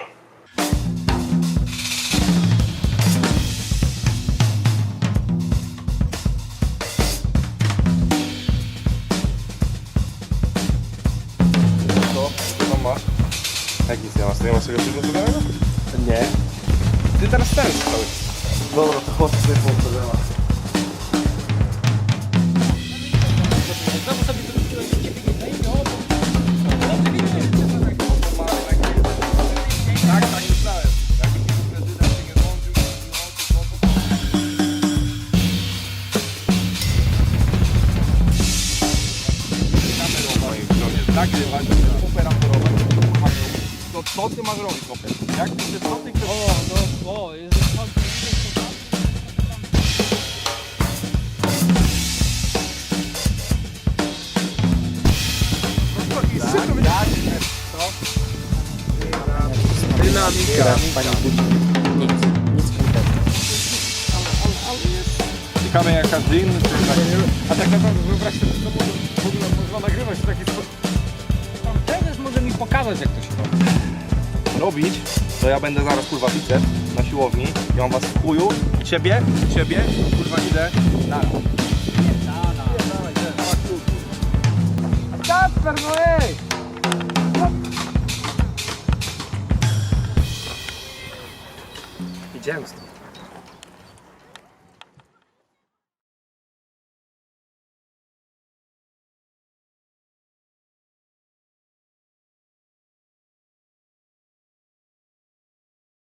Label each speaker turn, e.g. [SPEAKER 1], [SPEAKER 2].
[SPEAKER 1] лучше.
[SPEAKER 2] Як я на стріма собі піду
[SPEAKER 1] туди? Ні. Ти зараз стелиш, коли. Добре, то хвост свій пункт Nagrywać, operaktorować, to co ty masz robić, kopie? Jak ty co ty chcesz?
[SPEAKER 3] O, no, o, jest pan
[SPEAKER 1] Dynamika.
[SPEAKER 2] Nic, nic konkretnego.
[SPEAKER 1] Ciekawe jak każdy inny, czy?
[SPEAKER 3] A tak naprawdę wyobraź sobie, pokazać, jak to się robi.
[SPEAKER 1] robić, to ja będę zaraz kurwa bicep na siłowni i mam was w chuju, ciebie, ciebie, kurwa idę na
[SPEAKER 3] Kasper, no ej!
[SPEAKER 2] Idziemy stąd.